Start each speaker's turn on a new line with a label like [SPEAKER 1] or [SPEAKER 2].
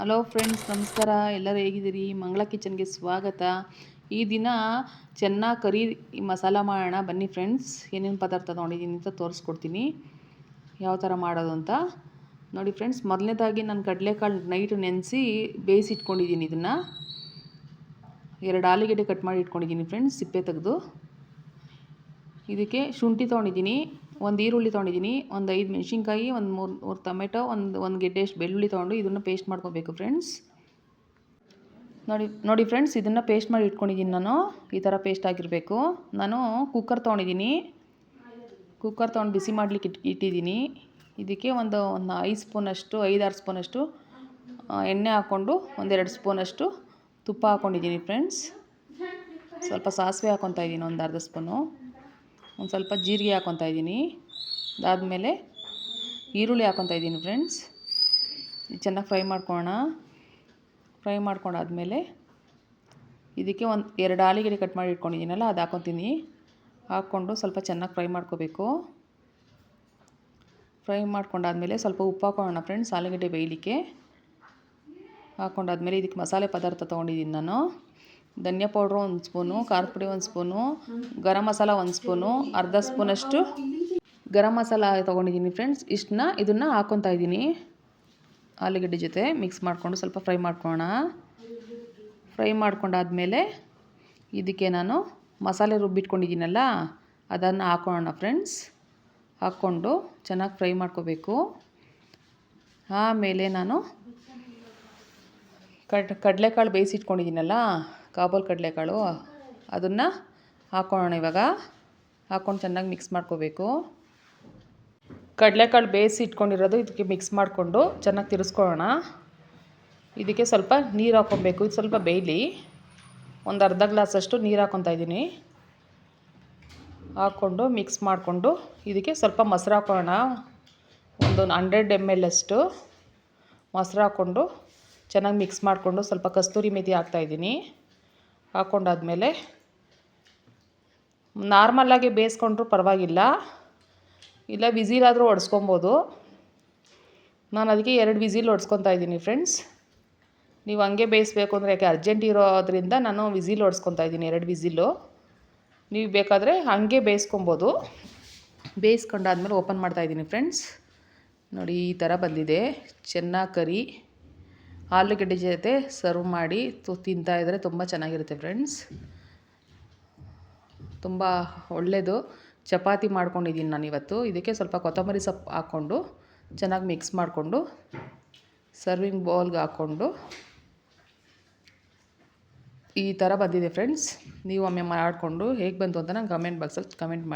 [SPEAKER 1] Hello friends ನಮಸ್ಕಾರ. ಎಲ್ಲರೂ ಹೇಗಿದ್ದೀರಿ? ಮಂಗಳ ಕಿಚನ್ಗೆ ಸ್ವಾಗತ. ಈ ದಿನ ಚೆನ್ನಾಗಿ ಕರಿ ಮಸಾಲ ಮಾಡೋಣ. ಬನ್ನಿ ಫ್ರೆಂಡ್ಸ್ ಏನೇನು ಪದಾರ್ಥ ತೊಗೊಂಡಿದ್ದೀನಿ ಅಂತ ತೋರಿಸ್ಕೊಡ್ತೀನಿ. ಯಾವ ಥರ ಮಾಡೋದು ಅಂತ. ನೋಡಿ ಫ್ರೆಂಡ್ಸ್ ಮೊದಲನೇದಾಗಿ ನಾನು ಕಡಲೆಕಾಳು ನೈಟ್ ನೆನೆಸಿ ಬೇಯಿಸಿ ಇಟ್ಕೊಂಡಿದ್ದೀನಿ ಇದನ್ನು. ಎರಡು ಆಲೂಗೆಡ್ಡೆ ಕಟ್ ಮಾಡಿ ಇಟ್ಕೊಂಡಿದ್ದೀನಿ ಫ್ರೆಂಡ್ಸ್ ಸಿಪ್ಪೆ ತೆಗೆದು. ಇದಕ್ಕೆ ಶುಂಠಿ ತೊಗೊಂಡಿದ್ದೀನಿ. ಒಂದು ಈರುಳ್ಳಿ ತೊಗೊಂಡಿದ್ದೀನಿ ಒಂದು ಐದು ಮೆಣಸಿನ್ಕಾಯಿ, ಒಂದು ಮೂರು ಮೂರು ಟೊಮೆಟೊ, ಒಂದು ಒಂದು ಗೆಡ್ಡೆಯಷ್ಟು ಬೆಳ್ಳುಳ್ಳಿ ತೊಗೊಂಡು ಇದನ್ನು ಪೇಸ್ಟ್ ಮಾಡ್ಕೋಬೇಕು ಫ್ರೆಂಡ್ಸ್ ನೋಡಿ ನೋಡಿ ಫ್ರೆಂಡ್ಸ್ ಇದನ್ನು ಪೇಸ್ಟ್ ಮಾಡಿ ಇಟ್ಕೊಂಡಿದ್ದೀನಿ ನಾನು. ಈ ಥರ ಪೇಸ್ಟ್ ಆಗಿರಬೇಕು. ನಾನು ಕುಕ್ಕರ್ ತೊಗೊಂಡಿದ್ದೀನಿ ಕುಕ್ಕರ್ ತೊಗೊಂಡು ಬಿಸಿ ಮಾಡಲಿಕ್ಕೆ ಇಟ್ ಇಟ್ಟಿದ್ದೀನಿ ಇದಕ್ಕೆ ಒಂದು ಒಂದು ಐದು ಸ್ಪೂನಷ್ಟು ಐದಾರು ಸ್ಪೂನಷ್ಟು ಎಣ್ಣೆ ಹಾಕ್ಕೊಂಡು ಒಂದೆರಡು ಸ್ಪೂನಷ್ಟು ತುಪ್ಪ ಹಾಕ್ಕೊಂಡಿದ್ದೀನಿ ಫ್ರೆಂಡ್ಸ್ ಸ್ವಲ್ಪ ಸಾಸಿವೆ ಹಾಕ್ಕೊತಾ ಇದ್ದೀನಿ ಒಂದು ಅರ್ಧ ಸ್ಪೂನು. ಒಂದು ಸ್ವಲ್ಪ ಜೀರಿಗೆ ಹಾಕ್ಕೊತಾ ಇದ್ದೀನಿ. ಅದಾದಮೇಲೆ ಈರುಳ್ಳಿ ಹಾಕೊತಾ ಇದ್ದೀನಿ ಫ್ರೆಂಡ್ಸ್. ಚೆನ್ನಾಗಿ ಫ್ರೈ ಮಾಡ್ಕೊಳ್ಳೋಣ ಫ್ರೈ ಮಾಡ್ಕೊಂಡಾದ್ಮೇಲೆ ಇದಕ್ಕೆ ಒಂದು ಎರಡು ಆಲೂಗಡ್ಡೆ ಕಟ್ ಮಾಡಿ ಇಟ್ಕೊಂಡಿದ್ದೀನಲ್ಲ, ಅದು ಹಾಕೊತೀನಿ. ಹಾಕ್ಕೊಂಡು ಸ್ವಲ್ಪ ಚೆನ್ನಾಗಿ ಫ್ರೈ ಮಾಡ್ಕೋಬೇಕು. ಫ್ರೈ ಮಾಡ್ಕೊಂಡಾದ್ಮೇಲೆ ಸ್ವಲ್ಪ ಉಪ್ಪು ಹಾಕೊಳ್ಳೋಣ ಫ್ರೆಂಡ್ಸ್, ಆಲೂಗಡ್ಡೆ ಬೇಯಲಿಕ್ಕೆ. ಹಾಕ್ಕೊಂಡಾದ್ಮೇಲೆ ಇದಕ್ಕೆ ಮಸಾಲೆ ಪದಾರ್ಥ ತೊಗೊಂಡಿದ್ದೀನಿ ನಾನು. ಧನಿಯಾ ಪೌಡ್ರು ಒಂದು ಸ್ಪೂನು, ಖಾರದ ಪುಡಿ ಒಂದು ಸ್ಪೂನು, ಗರಂ ಮಸಾಲ ಒಂದು ಸ್ಪೂನು, ಅರ್ಧ ಸ್ಪೂನಷ್ಟು ಗರಂ ಮಸಾಲ ತೊಗೊಂಡಿದ್ದೀನಿ ಫ್ರೆಂಡ್ಸ್ ಇಷ್ಟನ್ನ ಇದನ್ನು ಹಾಕ್ಕೊತಾ ಇದ್ದೀನಿ. ಆಲೂಗಡ್ಡೆ ಜೊತೆ ಮಿಕ್ಸ್ ಮಾಡಿಕೊಂಡು ಸ್ವಲ್ಪ ಫ್ರೈ ಮಾಡ್ಕೊಳ್ಳೋಣ. ಫ್ರೈ ಮಾಡ್ಕೊಂಡಾದ್ಮೇಲೆ ಇದಕ್ಕೆ ನಾನು ಮಸಾಲೆ ರುಬ್ಬಿಟ್ಕೊಂಡಿದ್ದೀನಲ್ಲ ಅದನ್ನು ಹಾಕೊಳ್ಳೋಣ ಫ್ರೆಂಡ್ಸ್ ಹಾಕ್ಕೊಂಡು ಚೆನ್ನಾಗಿ ಫ್ರೈ ಮಾಡ್ಕೋಬೇಕು. ಆಮೇಲೆ ನಾನು ಕಡ್, ಕಡಲೆಕಾಳು ಬೇಯಿಸಿಟ್ಕೊಂಡಿದ್ದೀನಲ್ಲ ಕಾಬೂಲ್ ಕಡಲೆಕಾಳು, ಅದನ್ನು ಹಾಕ್ಕೊಳ್ಳೋಣ ಇವಾಗ. ಹಾಕ್ಕೊಂಡು ಚೆನ್ನಾಗಿ ಮಿಕ್ಸ್ ಮಾಡ್ಕೋಬೇಕು. ಕಡಲೆಕಾಳು ಬೇಯಿಸಿ ಇಟ್ಕೊಂಡಿರೋದು ಇದಕ್ಕೆ ಮಿಕ್ಸ್ ಮಾಡಿಕೊಂಡು ಚೆನ್ನಾಗಿ ತಿರ್ಸ್ಕೊಳ್ಳೋಣ. ಇದಕ್ಕೆ ಸ್ವಲ್ಪ ನೀರು ಹಾಕ್ಕೊಬೇಕು. ಇದು ಸ್ವಲ್ಪ ಬೇಯಲಿ. ಒಂದು ಅರ್ಧ ಗ್ಲಾಸಷ್ಟು ನೀರು ಹಾಕ್ಕೊತಾ ಇದ್ದೀನಿ. ಹಾಕ್ಕೊಂಡು ಮಿಕ್ಸ್ ಮಾಡಿಕೊಂಡು ಇದಕ್ಕೆ ಸ್ವಲ್ಪ ಮೊಸರು ಹಾಕ್ಕೊಳ್ಳೋಣ. ಒಂದು ಹಂಡ್ರೆಡ್ ಎಂ ಎಲ್ ಅಷ್ಟು ಮೊಸರು ಹಾಕ್ಕೊಂಡು ಚೆನ್ನಾಗಿ ಮಿಕ್ಸ್ ಮಾಡಿಕೊಂಡು ಸ್ವಲ್ಪ ಕಸ್ತೂರಿ ಮೆಥಿ ಹಾಕ್ತಾಯಿದ್ದೀನಿ ಹಾಕ್ಕೊಂಡಾದ್ಮೇಲೆ ನಾರ್ಮಲ್ಲಾಗಿ ಬೇಯಿಸ್ಕೊಂಡ್ರೂ ಪರವಾಗಿಲ್ಲ. ಇಲ್ಲ, ವಿಸಿಲಾದರೂ ಹೊಡ್ಸ್ಕೊಬೋದು ನಾನು ಅದಕ್ಕೆ ಎರಡು ವಿಸಿಲ್ ಒಡ್ಸ್ಕೊತಾ ಇದ್ದೀನಿ ಫ್ರೆಂಡ್ಸ್. ನೀವು ಹಂಗೆ ಬೇಯಿಸ್ಬೇಕು ಅಂದರೆ ಯಾಕೆ ಅರ್ಜೆಂಟ್ ಇರೋದ್ರಿಂದ ನಾನು ವಿಸಿಲ್ ಹೊಡ್ಸ್ಕೊತಾ ಇದ್ದೀನಿ ಎರಡು ವಿಸಿಲು. ನೀವು ಬೇಕಾದರೆ ಹಾಗೆ ಬೇಯಿಸ್ಕೊಬೋದು. ಬೇಯಿಸ್ಕೊಂಡಾದ್ಮೇಲೆ ಓಪನ್ ಮಾಡ್ತಾಯಿದ್ದೀನಿ ಫ್ರೆಂಡ್ಸ್. ನೋಡಿ, ಈ ಥರ ಬಂದಿದೆ. ಚೆನ್ನಾಗಿ ಕರಿ. ಆಲೂಗಡ್ಡೆ ಜೊತೆ ಸರ್ವ್ ಮಾಡಿ ತು ಇದ್ದರೆ ತುಂಬ ಚೆನ್ನಾಗಿರುತ್ತೆ ಫ್ರೆಂಡ್ಸ್ ತುಂಬ ಒಳ್ಳೆಯದು ಚಪಾತಿ ಮಾಡ್ಕೊಂಡಿದ್ದೀನಿ ನಾನು ಇವತ್ತು. ಇದಕ್ಕೆ ಸ್ವಲ್ಪ ಕೊತ್ತಂಬರಿ ಸೊಪ್ಪು ಹಾಕ್ಕೊಂಡು ಚೆನ್ನಾಗಿ ಮಿಕ್ಸ್ ಮಾಡಿಕೊಂಡು ಸರ್ವಿಂಗ್ ಬೌಲ್ಗೆ ಹಾಕ್ಕೊಂಡು ಈ ಥರ ಬಂದಿದೆ ಫ್ರೆಂಡ್ಸ್ ನೀವು ಒಮ್ಮೆ ಮಾಡಿಕೊಂಡು ಹೇಗೆ ಬಂತು ಅಂತ ನಂಗೆ ಕಮೆಂಟ್ ಬಾಕ್ಸಲ್ಲಿ ಕಮೆಂಟ್ ಮಾಡಿ.